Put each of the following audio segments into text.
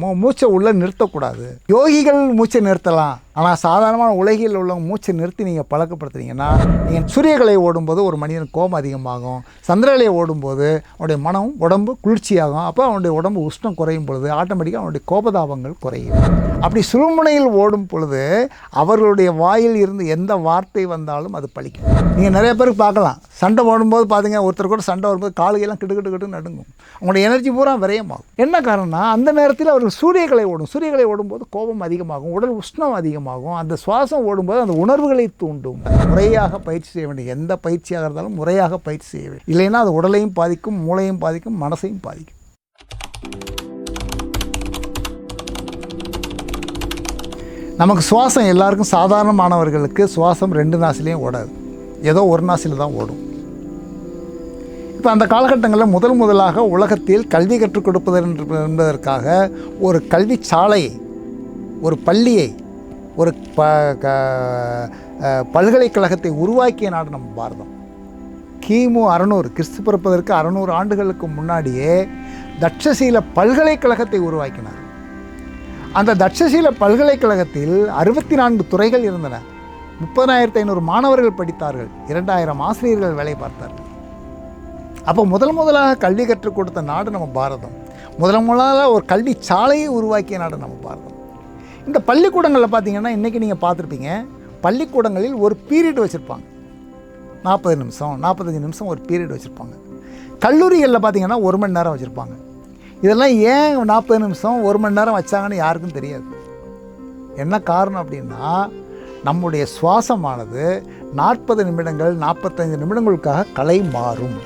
மூ- மூச்சை உள்ளே நிறுத்தக்கூடாது. யோகிகள் மூச்சை நிறுத்தலாம். ஆனால் சாதாரணமான உலகில் உள்ளவங்க மூச்சை நிறுத்தி நீங்கள் பழக்கப்படுத்துனீங்கன்னா நீங்கள் சூரியகலை ஓடும்போது ஒரு மனிதன் கோபம் அதிகமாகும். சந்திரகலை ஓடும்போது அவனுடைய மனம் உடம்பு குளிர்ச்சியாகும். அப்போ அவனுடைய உடம்பு உஷ்ணம் குறையும் பொழுது ஆட்டோமேட்டிக்காக அவனுடைய கோபதாபங்கள் குறையும். அப்படி சுழுமுனையில் ஓடும் பொழுது அவர்களுடைய வாயில் இருந்து எந்த வார்த்தை வந்தாலும் அது பழிக்கும். நீங்கள் நிறைய பேருக்கு பார்க்கலாம். சண்டை ஓடும்போது பார்த்தீங்க ஒருத்தர் கூட சண்டை வரும்போது காலுகையெல்லாம் கிட்டு கிட்டு கிட்டு நடுங்கும். அவங்களுடைய எனர்ஜி பூரா விரயமாகும். என்ன காரணம்னா அந்த நேரத்தில் அப்புறம் சூரியகளை ஓடும். சூரியகளை ஓடும்போது கோபம் அதிகமாகும் உடல் உஷ்ணம் அதிகமாகும். அந்த சுவாசம் ஓடும்போது அந்த உணர்வுகளை தூண்டும். முறையாக பயிற்சி செய்ய வேண்டிய எந்த பயிற்சியாக இருந்தாலும் முறையாக பயிற்சி செய்ய வேண்டும். இல்லைன்னா அது உடலையும் பாதிக்கும் மூளையும் பாதிக்கும் மனசையும் பாதிக்கும். நமக்கு சுவாசம் எல்லாருக்கும் சாதாரணமானவர்களுக்கு சுவாசம் ரெண்டு நாசிலையும் ஓடாது. ஏதோ ஒரு நாசில் தான் ஓடும். இப்போ அந்த காலகட்டங்களில் முதல் முதலாக உலகத்தில் கல்வி கற்றுக் கொடுப்பது என்று- என்பதற்காக ஒரு கல்வி சாலையை ஒரு பள்ளியை ஒரு ப க பல்கலைக்கழகத்தை உருவாக்கிய நாடு நம்ம பாரதம். கிமு அறநூறு கிறிஸ்து பிறப்பதற்கு அறநூறு ஆண்டுகளுக்கு முன்னாடியே தட்சசீல பல்கலைக்கழகத்தை உருவாக்கினார். அந்த தட்சசீல பல்கலைக்கழகத்தில் அறுபத்தி நான்கு துறைகள் இருந்தன. முப்பதாயிரத்தி ஐநூறு மாணவர்கள் படித்தார்கள். இரண்டாயிரம் ஆசிரியர்கள் வேலை பார்த்தார்கள். அப்போ முதல் முதலாக கல்வி கற்றுக் கொடுத்த நாடு நம்ம பாரதம். முதல் முதலாக ஒரு கல்வி சாலையை உருவாக்கிய நாடு நம்ம பாரதம். இந்த பள்ளிக்கூடங்களில் பார்த்தீங்கன்னா இன்றைக்கி நீங்கள் பார்த்துருப்பீங்க பள்ளிக்கூடங்களில் ஒரு பீரியட் வச்சுருப்பாங்க. நாற்பது நிமிஷம் நாற்பத்தஞ்சு நிமிஷம் ஒரு பீரியட் வச்சுருப்பாங்க. கல்லூரிகளில் பார்த்தீங்கன்னா ஒரு மணி நேரம் வச்சுருப்பாங்க. இதெல்லாம் ஏன் நாற்பது நிமிஷம் ஒரு மணி நேரம் வச்சாங்கன்னு யாருக்கும் தெரியாது. என்ன காரணம் அப்படின்னா நம்முடைய சுவாசமானது நாற்பது நிமிடங்கள் நாற்பத்தைந்து நிமிடங்களுக்காக கலை மாறும்.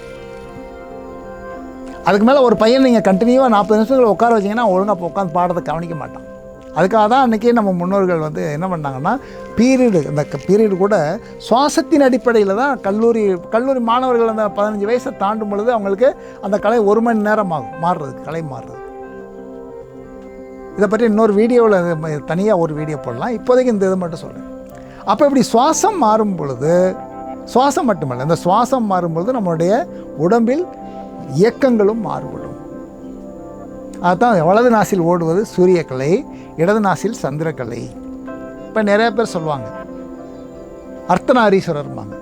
அதுக்கு மேலே ஒரு பையன் நீங்கள் கண்டினியூவாக நாற்பது நிமிஷத்தில் உட்கார வச்சிங்கன்னா ஒழுங்காக உட்காந்து பாடத்தை கவனிக்க மாட்டான். அதுக்காக தான் அன்றைக்கி நம்ம முன்னோர்கள் வந்து என்ன பண்ணாங்கன்னா பீரியடு இந்த பீரியடு கூட சுவாசத்தின் அடிப்படையில் தான் கல்லூரி கல்லூரி மாணவர்கள் அந்த பதினஞ்சு வயசை தாண்டும் பொழுது அவங்களுக்கு அந்த கலை ஒரு மணி நேரம் ஆகும் மாறுறதுக்கு கலை மாறுறது. இதை பற்றி இன்னொரு வீடியோவில் தனியாக ஒரு வீடியோ போடலாம். இப்போதைக்கு இந்த இது மட்டும் சொல்கிறேன் அப்போ இப்படி சுவாசம் மாறும் பொழுது சுவாசம் மட்டுமல்ல இந்த சுவாசம் மாறும் பொழுது நம்மளுடைய உடம்பில் இயக்கங்களும் மாறுபடும். அதுதான் வலது நாசில் ஓடுவது சூரியக்கலை இடது நாசில் சந்திரக்கலை. இப்போ நிறைய பேர் சொல்லுவாங்க அர்த்தநாரீஸ்வரர்மாங்க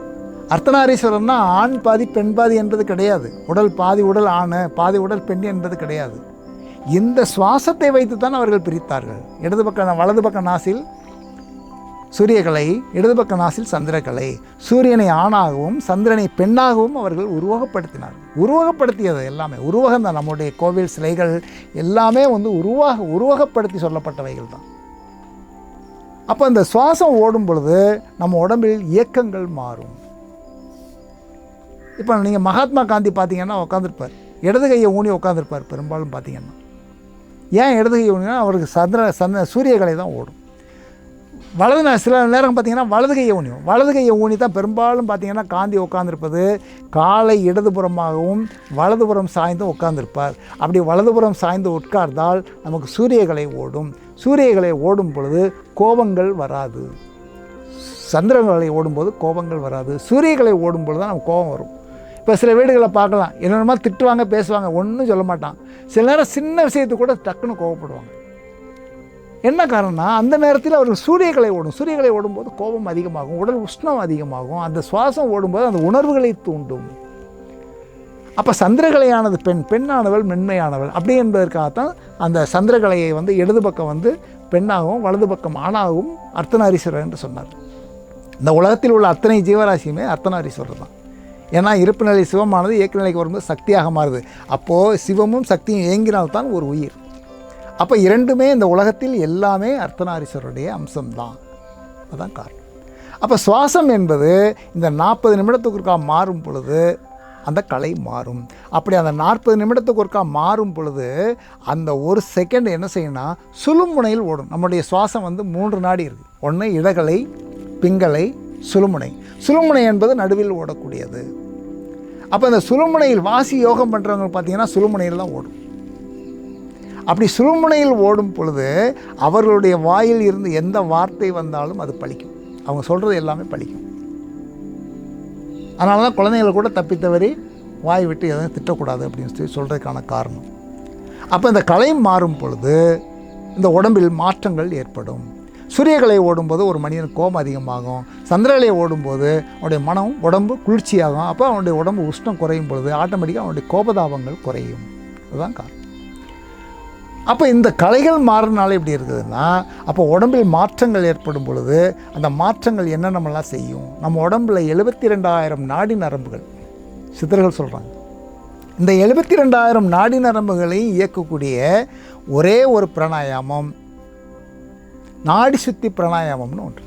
அர்த்தநாரீஸ்வரர்னா ஆண் பாதி பெண் பாதி என்பது கிடையாது. உடல் பாதி உடல் ஆண் பாதி உடல் பெண் என்பது கிடையாது. இந்த சுவாசத்தை வைத்து தான் அவர்கள் பிரித்தார்கள். இடது பக்கம் வலது பக்கம் நாசில் சூரியகலை இடது பக்க நாசில் சந்திரகலை சூரியனை ஆணாகவும் சந்திரனை பெண்ணாகவும் அவர்கள் உருவகப்படுத்தினார். உருவகப்படுத்தியது எல்லாமே உருவகம் தான் நம்முடைய கோவில் சிலைகள் எல்லாமே வந்து உருவாக உருவகப்படுத்தி சொல்லப்பட்டவைகள் தான். அப்போ இந்த சுவாசம் ஓடும் பொழுது நம்ம உடம்பில் இயக்கங்கள் மாறும். இப்போ நீங்கள் மகாத்மா காந்தி பார்த்தீங்கன்னா உட்காந்துருப்பார் இடது கையை ஊனி உட்காந்துருப்பார் பெரும்பாலும் பார்த்தீங்கன்னா ஏன் இடது கையை ஊனினா அவருக்கு சந்திர சந்திர சூரியகலை தான் ஓடும். வலது சில நேரம் பார்த்தீங்கன்னா வலது கையை ஊனியும் வலது கையை ஊனி தான் பெரும்பாலும் பார்த்தீங்கன்னா காந்தி உட்காந்துருப்பது காலை இடதுபுறமாகவும் வலதுபுறம் சாய்ந்தும் உட்காந்துருப்பார் அப்படி வலதுபுறம் சாய்ந்து உட்கார்ந்தால் நமக்கு சூரியகளை ஓடும். சூரியகளை ஓடும் பொழுது கோபங்கள் வராது. சந்திரங்களை ஓடும்போது கோபங்கள் வராது. சூரியகலை ஓடும்பொழுது தான் நமக்கு கோபம் வரும். இப்போ சில வீடுகளை பார்க்கலாம். என்னென்னமா திட்டுவாங்க பேசுவாங்க ஒன்றும் சொல்ல மாட்டான். சில நேரம் சின்ன விஷயத்துக்கு கூட டக்குன்னு கோவப்படுவாங்க என்ன காரணம்னா அந்த நேரத்தில் அவர்கள் சூரியகளை ஓடும். சூரியகளை ஓடும்போது கோபம் அதிகமாகும் உடல் உஷ்ணம் அதிகமாகும். அந்த சுவாசம் ஓடும்போது அந்த உணர்வுகளை தூண்டும். அப்போ சந்திரகலையானது பெண் பெண்ணானவள் மென்மையானவள். அப்படி என்பதற்காகத்தான் அந்த சந்திரகலையை வந்து இடது பக்கம் வந்து பெண்ணாகவும் வலது பக்கம் ஆணாகவும் அர்த்தநாரீஸ்வரர் என்று சொன்னார். இந்த உலகத்தில் உள்ள அத்தனை ஜீவராசியுமே அர்த்தநாரீஸ்வரர் தான். ஏன்னா இருப்பு நிலை சிவமானது இயக்க நிலைக்கு வரும்போது சக்தியாக மாறுது. அப்போது சிவமும் சக்தியும் இயங்கினால்தான் ஒரு உயிர். அப்போ இரண்டுமே இந்த உலகத்தில் எல்லாமே அர்த்தநாரீஸ்வரருடைய அம்சம்தான். அதான் காரணம். அப்போ சுவாசம் என்பது இந்த நாற்பது நிமிடத்துக்கு ஒருக்கா மாறும் பொழுது அந்த கலை மாறும். அப்படி அந்த நாற்பது நிமிடத்துக்கு ஒருக்கா மாறும் பொழுது அந்த ஒரு செகண்ட் என்ன செய்யணும்னா சுழுமுனையில் ஓடும். நம்முடைய சுவாசம் வந்து மூன்று நாடி இருக்குது ஒன்று இடகலை பிங்கலை சுழுமுனை. சுழுமுனை என்பது நடுவில் ஓடக்கூடியது. அப்போ இந்த சுழுமுனையில் வாசி யோகம் பண்ணுறவங்க பார்த்தீங்கன்னா சுழுமுனையில் தான் ஓடும். அப்படி சுருமுனையில் ஓடும் பொழுது அவர்களுடைய வாயில் இருந்து எந்த வார்த்தை வந்தாலும் அது பழிக்கும். அவங்க சொல்கிறது எல்லாமே பழிக்கும். அதனால தான் குழந்தைகளை கூட தப்பித்தவரி வாய் விட்டு எதுவும் திட்டக்கூடாது அப்படின்னு சொல்லி சொல்கிறதுக்கான காரணம். அப்போ இந்த கலை மாறும் பொழுது இந்த உடம்பில் மாற்றங்கள் ஏற்படும். சூரியகலை ஓடும்போது ஒரு மனிதன் கோபம் அதிகமாகும். சந்திரகலை ஓடும்போது அவனுடைய மனம் உடம்பு குளிர்ச்சியாகும். அப்போ அவனுடைய உடம்பு உஷ்ணம் குறையும் பொழுது ஆட்டோமேட்டிக்காக அவனுடைய கோபதாபங்கள் குறையும். அதுதான் காரணம். அப்போ இந்த கலைகள் மாறினாலே எப்படி இருக்குதுன்னா அப்போ உடம்பில் மாற்றங்கள் ஏற்படும் பொழுது அந்த மாற்றங்கள் என்ன நம்மளாம் செய்யும்? நம்ம உடம்புல எழுபத்தி ரெண்டாயிரம் நாடி நரம்புகள். சித்தர்கள் சொல்கிறாங்க இந்த எழுபத்தி ரெண்டாயிரம் நாடி நரம்புகளையும் இயக்கக்கூடிய ஒரே ஒரு பிராணாயாமம் நாடி சுத்தி பிராணாயாமம்னு ஒன்று.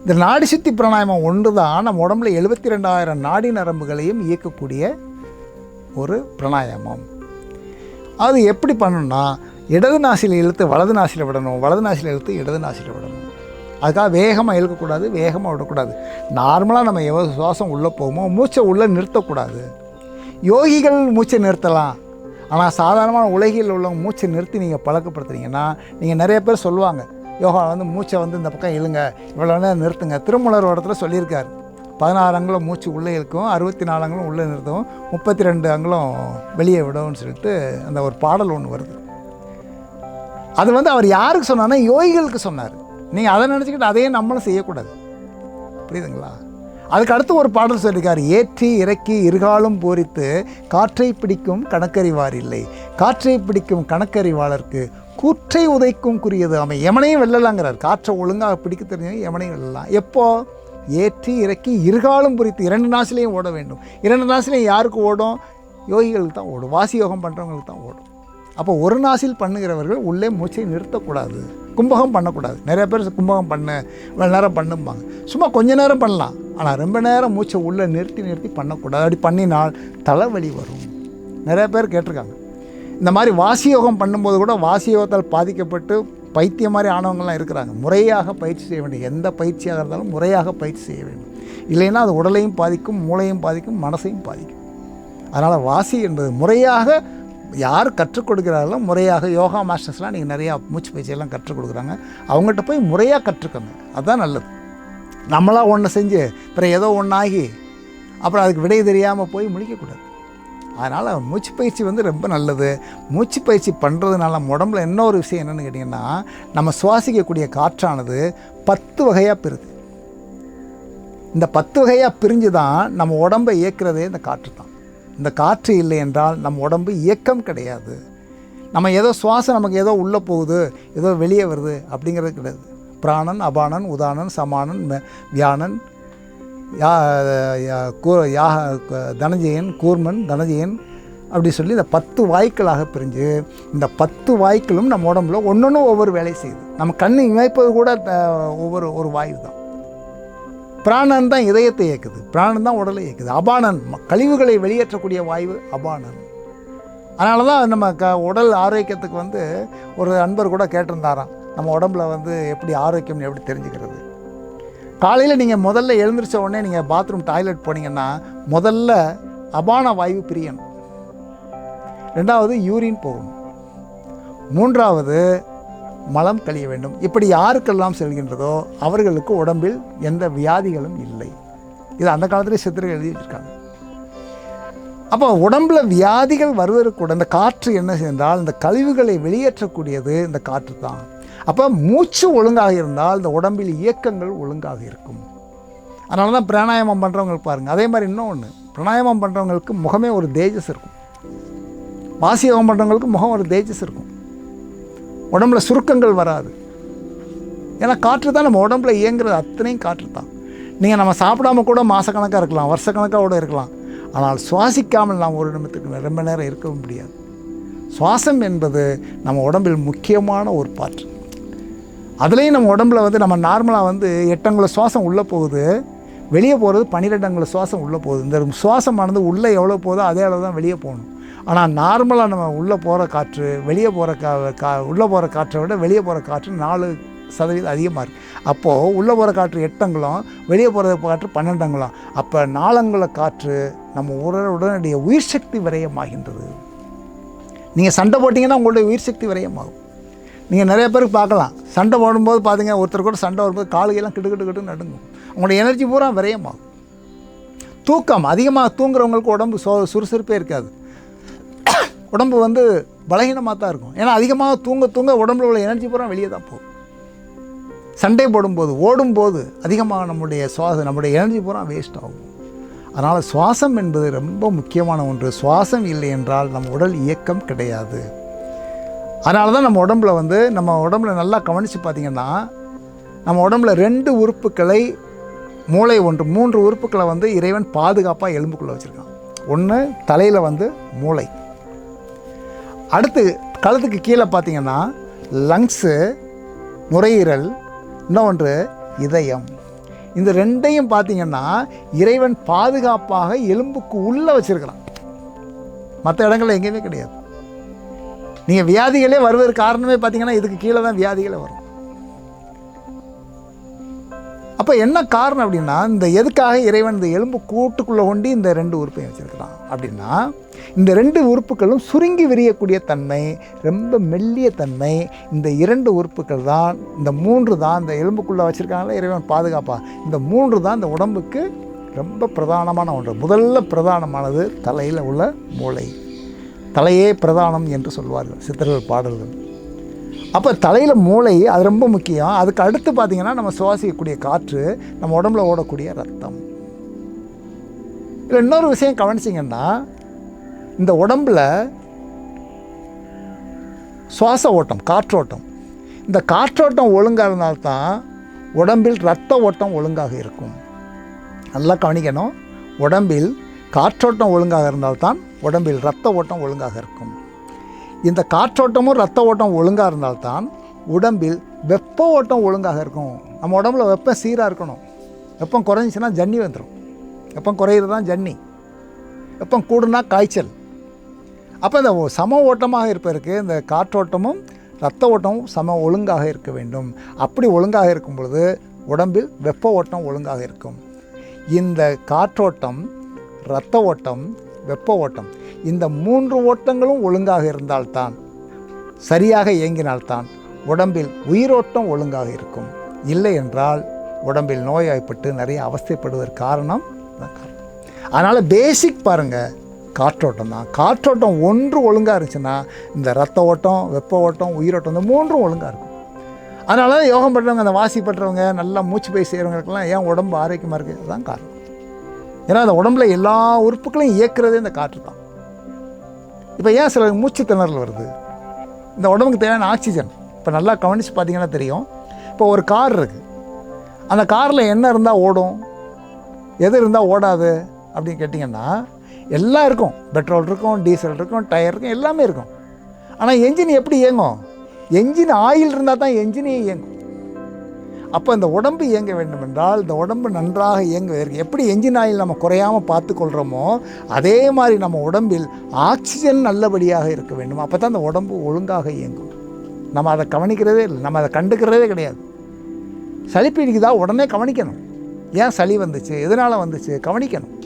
இந்த நாடி சுத்தி பிராணாயாமம் ஒன்று தான் நம்ம உடம்புல எழுபத்தி ரெண்டாயிரம் நாடி நரம்புகளையும் இயக்கக்கூடிய ஒரு பிராணாயாமம். அது எப்படி பண்ணணும்னா இடது நாசியில் இழுத்து வலது நாசியில் விடணும் வலது நாசியில் இழுத்து இடது நாசியில் விடணும். அதுக்காக வேகமாக இழுக்கக்கூடாது வேகமாக விடக்கூடாது. நார்மலாக நம்ம எவ்வளோ சுவாசம் உள்ளே போகுமோ மூச்சை உள்ளே நிறுத்தக்கூடாது. யோகிகள் மூச்சை நிறுத்தலாம். ஆனால் சாதாரணமான உலகில் உள்ளவங்க மூச்சை நிறுத்தி நீங்கள் பழக்கப்படுத்துறீங்கன்னா நீங்கள் நிறைய பேர் சொல்லுவாங்க யோகா வந்து மூச்சை வந்து இந்த பக்கம் இழுங்க இவ்வளோ நேரம் நிறுத்துங்க. திருமலர் இடத்துல சொல்லியிருக்காரு. பதினாறு அங்குலம் மூச்சு உள்ளே இழுக்கும் அறுபத்தி நாலு அங்குலம் உள்ளே நிறுத்தும் முப்பத்தி ரெண்டு அங்குலம் வெளியே விடும்னு சொல்லிட்டு அந்த ஒரு பாடல் ஒன்று வருது. அது வந்து அவர் யாருக்கு சொன்னார்னா யோகிகளுக்கு சொன்னார். நீங்கள் அதை நினச்சிக்கிட்டு அதையே நம்மளும் செய்யக்கூடாது. புரியுதுங்களா? அதுக்கு அடுத்து ஒரு பாடல் சொல்லியிருக்கார் ஏற்றி இறக்கி இருகாலும் போரித்து காற்றை பிடிக்கும் கணக்கறிவார் இல்லை. காற்றை பிடிக்கும் கணக்கறிவாளருக்கு கூற்றை உதைக்கும் குறியது அவன் எமனையும் வெல்லலாங்கிறார். காற்றை ஒழுங்காக பிடிக்க தெரிஞ்சவங்க எமனையும் வெல்லலாம். எப்போது ஏற்றி இறக்கி இருகாலும் குறித்து இரண்டு நாசிலையும் ஓட வேண்டும். இரண்டு நாசிலையும் யாருக்கு ஓடும்? யோகிகளுக்கு தான் ஓடும். வாசி யோகம் பண்ணுறவங்களுக்கு தான் ஓடும். அப்போ ஒரு நாசில் பண்ணுகிறவர்கள் உள்ளே மூச்சை நிறுத்தக்கூடாது. கும்பகம் பண்ணக்கூடாது. நிறைய பேர் கும்பகம் பண்ண இவ்வளோ நேரம் பண்ணும்பாங்க. சும்மா கொஞ்ச நேரம் பண்ணலாம். ஆனால் ரொம்ப நேரம் மூச்சை உள்ளே நிறுத்தி நிறுத்தி பண்ணக்கூடாது. அப்படி பண்ணினால் தலைவலி வரும். நிறைய பேர் கேட்டிருக்காங்க. இந்த மாதிரி வாசி யோகம் பண்ணும்போது கூட வாசி யோகத்தால் பாதிக்கப்பட்டு பைத்தியம் மாதிரி ஆனவங்கள்லாம் இருக்கிறாங்க. முறையாக பயிற்சி செய்ய வேண்டும் எந்த பயிற்சியாக இருந்தாலும் முறையாக பயிற்சி செய்ய வேண்டும். இல்லைன்னா அது உடலையும் பாதிக்கும் மூளையும் பாதிக்கும் மனசையும் பாதிக்கும். அதனால் வாசி என்பது முறையாக யார் கற்றுக் கொடுக்குறாங்களோ முறையாக யோகா மாஸ்டர்ஸ்லாம் நீங்கள் நிறையா மூச்சு பயிற்சியெல்லாம் கற்றுக் கொடுக்குறாங்க. அவங்ககிட்ட போய் முறையாக கற்றுக்கோங்க. அதுதான் நல்லது. நம்மளாக ஒன்று செஞ்சு அப்புறம் ஏதோ ஒன்றாகி அப்புறம் அதுக்கு விடை தெரியாமல் போய் முழிக்கக்கூடாது அதனால் மூச்சு பயிற்சி வந்து ரொம்ப நல்லது. மூச்சு பயிற்சி பண்ணுறதுனால நம்ம உடம்புல இன்னொரு விஷயம் என்னென்னு கேட்டிங்கன்னா நம்ம சுவாசிக்கக்கூடிய காற்றானது பத்து வகையாக பிரிது. இந்த பத்து வகையாக பிரிஞ்சு தான் நம்ம உடம்பை இயக்கிறதே இந்த காற்று தான். இந்த காற்று இல்லை என்றால் நம்ம உடம்பு இயக்கம் கிடையாது. நம்ம ஏதோ சுவாசம் நமக்கு ஏதோ உள்ளே போகுது ஏதோ வெளியே வருது அப்படிங்கிறது கிடையாது. பிராணன் அபானன் உதானன் சமானன் வியானன் யா கூ- யாக தனஞ்சயன் கூர்மன் தனஞ்சயன் அப்படி சொல்லி இந்த பத்து வாய்க்களாக பிரிஞ்சு இந்த பத்து வாய்க்களும் நம்ம உடம்புல ஒன்று ஒவ்வொரு வேலை செய்யுது. நம்ம கண் இமைப்பது கூட ஒவ்வொரு ஒரு வாயு தான். பிராணன் தான் இதயத்தை இயக்குது. பிராணன் தான் உடலை இயக்குது. அபானன் கழிவுகளை வெளியேற்றக்கூடிய வாயு அபானன். அதனால தான் நம்ம க உடல் ஆரோக்கியத்துக்கு வந்து ஒரு அன்பர் கூட கேட்டிருந்தாராம். நம்ம உடம்புல வந்து எப்படி ஆரோக்கியம்னு எப்படி தெரிஞ்சுக்கிறது? காலையில் நீங்கள் முதல்ல எழுந்திரிச்ச உடனே நீங்கள் பாத்ரூம் டாய்லெட் போனீங்கன்னா முதல்ல அபான வாயு பிரியணும். ரெண்டாவது யூரின் போகணும். மூன்றாவது மலம் கழிய வேண்டும். இப்படி யாருக்கெல்லாம் செல்கின்றதோ அவர்களுக்கு உடம்பில் எந்த வியாதிகளும் இல்லை. இது அந்த காலத்திலே சித்திரை எழுதி வச்சுருக்காங்க அப்போ உடம்புல வியாதிகள் வருவதற்கு கூட இந்த காற்று என்ன செய்தால் இந்த கழிவுகளை வெளியேற்றக்கூடியது இந்த காற்று தான் அப்போ மூச்சு ஒழுங்காக இருந்தால் இந்த உடம்பில் இயக்கங்கள் ஒழுங்காக இருக்கும். அதனால தான் பிராணாயாமம் பண்ணுறவங்களுக்கு பாருங்கள் அதே மாதிரி இன்னும் ஒன்று பிராணாயாமம் பண்ணுறவங்களுக்கு முகமே ஒரு தேஜஸ் இருக்கும். வாசி யோகம் பண்ணுறவங்களுக்கு முகம் ஒரு தேஜஸ் இருக்கும். உடம்புல சுருக்கங்கள் வராது. ஏன்னா காற்று தான் நம்ம உடம்புல இயங்குறது. அத்தனையும் காற்று தான். நீங்கள் நம்ம சாப்பிடாம கூட மாதக்கணக்காக இருக்கலாம் வருஷக்கணக்காக கூட இருக்கலாம். ஆனால் சுவாசிக்காமல் நாம் ஒரு நிமிடத்துக்கு ரொம்ப நேரம் இருக்கவும் முடியாது. சுவாசம் என்பது நம்ம உடம்பில் முக்கியமான ஒரு பாற்று. அதுலேயும் நம்ம உடம்புல வந்து நம்ம நார்மலாக வந்து எட்டங்குல சுவாசம் உள்ளே போகுது. வெளியே போகிறது பன்னிரெண்டு அங்குல சுவாசம் உள்ளே போகுது. இந்த சுவாசமானது உள்ளே எவ்வளோ போதோ அதே அளவு தான் வெளியே போகணும். ஆனால் நார்மலாக நம்ம உள்ளே போகிற காற்று வெளியே போகிற கா கா உள்ளே போகிற காற்றை விட வெளியே போகிற காற்று நாலு சதவீதம் அதிகமாக இருக்குது அப்போது உள்ளே போகிற காற்று எட்டங்களும் வெளியே போகிற காற்று பன்னெண்டங்குலம் அப்போ நாலங்குல காற்று நம்ம உடல் உடனடிய உயிர் சக்தி விரயமாகின்றது. நீங்கள் சண்டை போட்டிங்கன்னா உங்களுடைய உயிர் சக்தி விரயமாகும். நீங்கள் நிறைய பேருக்கு பார்க்கலாம். சண்டை போடும்போது பார்த்தீங்க ஒருத்தர் கூட சண்டை வரும்போது காலுகையெல்லாம் கிட்டு கிட்டு கிட்டு நடுங்கும். உங்களுடைய எனர்ஜி பூரா விரயமாகும் தூக்கம் அதிகமாக தூங்குறவங்களுக்கு உடம்பு சோ சுறுசுறுப்பே இருக்காது. உடம்பு வந்து பலகீனமாக தான் இருக்கும். ஏன்னா அதிகமாக தூங்க தூங்க உடம்புல உள்ள எனர்ஜி பூரா வெளியே தான் போகும். சண்டை போடும்போது ஓடும்போது அதிகமாக நம்முடைய சுவாசம் நம்முடைய எனர்ஜி பூரா வேஸ்ட் ஆகும். அதனால் சுவாசம் என்பது ரொம்ப முக்கியமான ஒன்று. சுவாசம் இல்லை என்றால் நம் உடல் இயக்கம் கிடையாது. அதனால தான் நம்ம உடம்புல வந்து நம்ம உடம்புல நல்லா கவனித்து பார்த்திங்கன்னா நம்ம உடம்புல ரெண்டு உறுப்புகளை மூளை ஒன்று மூன்று உறுப்புகளை வந்து இறைவன் பாதுகாப்பாக எலும்புக்குள்ளே வச்சுருக்கான். ஒன்று தலையில் வந்து மூளை. அடுத்து கழுத்துக்கு கீழே பார்த்தீங்கன்னா லங்ஸு நுரையீரல் இன்னொன்று இதயம். இந்த ரெண்டையும் பார்த்தீங்கன்னா இறைவன் பாதுகாப்பாக எலும்புக்கு உள்ளே வச்சுருக்கிறான். மற்ற இடங்கள்ல எங்கேயுமே கிடையாது. நீங்கள் வியாதிகளே வருவதற்கு காரணமே பார்த்தீங்கன்னா இதுக்கு கீழே தான் வியாதிகளே வரும். அப்போ என்ன காரணம் அப்படின்னா இந்த எதுக்காக இறைவன் இந்த எலும்பு கூட்டுக்குள்ளே கொண்டு இந்த ரெண்டு உறுப்பையும் வச்சுருக்கிறான் அப்படின்னா இந்த ரெண்டு உறுப்புகளும் சுருங்கி விரியக்கூடிய தன்மை ரொம்ப மெல்லிய தன்மை இந்த இரண்டு உறுப்புகள் தான் இந்த மூன்று தான் இந்த எலும்புக்குள்ளே வச்சுருக்காங்களே இறைவன் பாதுகாப்பாக இந்த மூன்று தான் இந்த உடம்புக்கு ரொம்ப பிரதானமான ஒன்று. முதல்ல பிரதானமானது தலையில் உள்ள மூளை. தலையே பிரதானம் என்று சொல்வார்கள் சித்தர்கள் பாடல்கள். அப்போ தலையில் மூளை அது ரொம்ப முக்கியம். அதுக்கு அடுத்து பார்த்திங்கன்னா நம்ம சுவாசிக்கக்கூடிய காற்று நம்ம உடம்புல ஓடக்கூடிய ரத்தம். இதில் இன்னொரு விஷயம் கவனிச்சிங்கன்னா இந்த உடம்பில் சுவாச ஓட்டம் காற்றோட்டம் இந்த காற்றோட்டம் ஒழுங்காக இருந்தால்தான் உடம்பில் ரத்த ஓட்டம் ஒழுங்காக இருக்கும். நல்லா கவனிக்கணும். உடம்பில் காற்றோட்டம் ஒழுங்காக இருந்தால்தான் உடம்பில் இரத்த ஓட்டம் ஒழுங்காக இருக்கும். இந்த காற்றோட்டமும் ரத்த ஓட்டம் ஒழுங்காக இருந்தால்தான் உடம்பில் வெப்ப ஓட்டம் ஒழுங்காக இருக்கும். நம்ம உடம்புல வெப்பம் சீராக இருக்கணும். வெப்பம் குறைஞ்சிச்சுன்னா ஜன்னி வந்துடும் வெப்பம் குறையிறது தான் ஜன்னி. வெப்பம் கூடுனா காய்ச்சல். அப்போ இந்த சம ஓட்டமாக இருப்பதற்கு இந்த காற்றோட்டமும் ரத்த ஓட்டமும் சம ஒழுங்காக இருக்க வேண்டும். அப்படி ஒழுங்காக இருக்கும் பொழுது உடம்பில் வெப்ப ஓட்டம் ஒழுங்காக இருக்கும். இந்த காற்றோட்டம் இரத்த ஓட்டம் வெப்ப ஓட்டம். இந்த மூன்று ஓட்டங்களும் ஒழுங்காக இருந்தால்தான் சரியாக இயங்கினால்தான் உடம்பில் உயிரோட்டம் ஒழுங்காக இருக்கும். இல்லை என்றால் உடம்பில் நோய்வாய்ப்பட்டு நிறைய அவஸ்தைப்படுவதற்கு காரணம் அதனால் பேசிக் பாருங்கள் காற்றோட்டம் தான். காற்றோட்டம் ஒன்று ஒழுங்காக இருந்துச்சுன்னா இந்த ரத்த ஓட்டம் வெப்ப ஓட்டம் உயிரோட்டம் இந்த மூன்றும் ஒழுங்காக இருக்கும். அதனால யோகம் பண்ணுறவங்க அந்த வாசி பண்ணுறவங்க நல்லா மூச்சு பயிர் செய்கிறவங்களுக்கெல்லாம் ஏன் உடம்பு ஆரோக்கியமாக இருக்குது அதுதான் காரணம். ஏன்னா அந்த உடம்புல எல்லா உறுப்புகளையும் இயக்குறதே இந்த காற்று தான். இப்போ ஏன் சில மூச்சு திணறல் வருது? இந்த உடம்புக்கு தேவையான ஆக்சிஜன். இப்போ நல்லா கவனித்து பார்த்தீங்கன்னா தெரியும். இப்போ ஒரு கார் இருக்குது அந்த காரில் என்ன இருந்தால் ஓடும்? எது இருந்தால் ஓடாது? அப்படின்னு கேட்டிங்கன்னா எல்லாம் இருக்கும். பெட்ரோல் இருக்கும் டீசல் இருக்கும் டயர் இருக்கும் எல்லாமே இருக்கும். ஆனால் என்ஜின் எப்படி இயங்கும்? என்ஜின் ஆயில் இருந்தால் தான் என்ஜினே இயங்கும். அப்போ இந்த உடம்பு இயங்க வேண்டும் என்றால் இந்த உடம்பு நன்றாக இயங்குவதற்கு எப்படி என்ஜின் ஆயில் நம்ம குறையாமல் பார்த்துக்கொள்கிறோமோ அதே மாதிரி நம்ம உடம்பில் ஆக்சிஜன் நல்லபடியாக இருக்க வேண்டும். அப்போ தான் அந்த உடம்பு ஒழுங்காக இயங்கும். நம்ம அதை கவனிக்கிறதே இல்லை. நம்ம அதை கண்டுக்கிறதே கிடையாது. சளி பிடிக்குதா? உடனே கவனிக்கணும். ஏன் சளி வந்துச்சு? எதனால் வந்துச்சு? கவனிக்கணும்.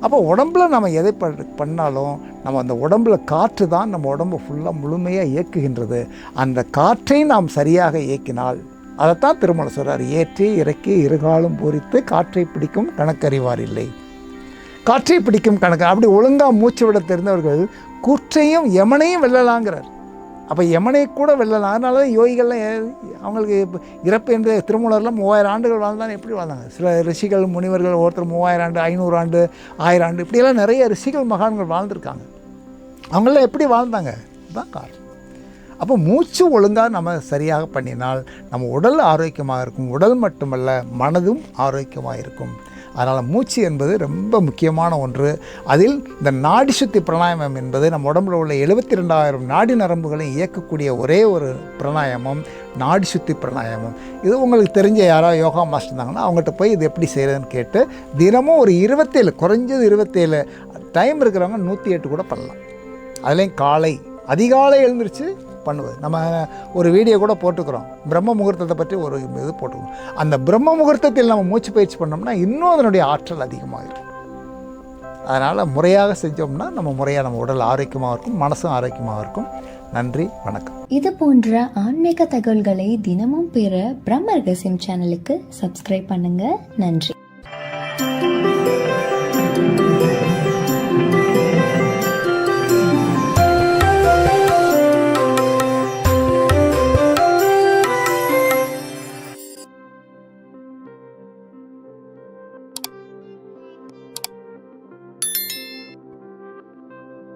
அப்போ உடம்புல நம்ம எதை ப- பண்ணாலும் நம்ம அந்த உடம்புல காற்று தான் நம்ம உடம்பு ஃபுல்லாக முழுமையாக இயக்குகின்றது. அந்த காற்றை நாம் சரியாக இயக்கினால் அதைத்தான் திருமணம் சொல்கிறார் ஏற்றி இறக்கி இருகாலும் பூரித்து காற்றை பிடிக்கும் கணக்கறிவார் இல்லை. காற்றை பிடிக்கும் கணக்கு அப்படி ஒழுங்காக மூச்சு விட தெரிந்தவர்கள் கூற்றையும் யமனையும் வெல்லலாங்கிறார். அப்போ யமனை கூட வெல்லலாம் அதனால தான் யோகிகள்லாம் அவங்களுக்கு இறப்பு என்று திருமூலர்லாம் மூவாயிரம் ஆண்டுகள் வாழ்ந்தாலும் எப்படி வாழ்ந்தாங்க? சில ரிஷிகள் முனிவர்கள் ஒருத்தர் மூவாயிரம் ஆண்டு ஐநூறு ஆண்டு ஆயிரம் ஆண்டு இப்படியெல்லாம் நிறைய ரிஷிகள் மகான்கள் வாழ்ந்திருக்காங்க. அவங்களாம் எப்படி வாழ்ந்தாங்க? தான் காரணம். அப்போ மூச்சு ஒழுங்காக நம்ம சரியாக பண்ணினால் நம்ம உடல் ஆரோக்கியமாக இருக்கும். உடல் மட்டுமல்ல மனதும் ஆரோக்கியமாக இருக்கும். அதனால் மூச்சு என்பது ரொம்ப முக்கியமான ஒன்று. அதில் இந்த நாடி சுத்தி பிராணாயாமம் என்பது நம்ம உடம்புல உள்ள எழுபத்தி ரெண்டாயிரம் நாடி நரம்புகளை இயக்கக்கூடிய ஒரே ஒரு பிராணாயாமம் நாடி சுத்தி பிராணாயாமம். இது உங்களுக்கு தெரிஞ்ச யாராவது யோகா மாஸ்டர் இருந்தாங்கன்னா அவங்ககிட்ட போய் இது எப்படி செய்கிறதுன்னு கேட்டு தினமும் ஒரு இருபத்தேழு குறைஞ்சது இருபத்தேழு டைம் இருக்கிறவங்க நூற்றி எட்டு கூட பண்ணலாம். அதுலேயும் காலை அதிகாலை எழுந்திருச்சு பண்ணுவது. நம்ம ஒரு வீடியோ கூட போட்டுக்கிறோம். பிரம்ம முகூர்த்தத்தை பற்றி ஒரு இது போட்டுக்கிறோம். அந்த பிரம்ம முகூர்த்தத்தில் நம்ம மூச்சு பயிற்சி பண்ணோம்னா இன்னும் அதனுடைய ஆற்றல் அதிகமாக இருக்கும். அதனால் முறையாக செஞ்சோம்னா நம்ம முறையாக நம்ம உடல் ஆரோக்கியமாக இருக்கும் மனசும் ஆரோக்கியமாக இருக்கும். நன்றி வணக்கம். இது போன்ற ஆன்மீக தகவல்களை தினமும் பெற பிரம்ம ரகசியம் சேனலுக்கு சப்ஸ்கிரைப் பண்ணுங்கள் நன்றி.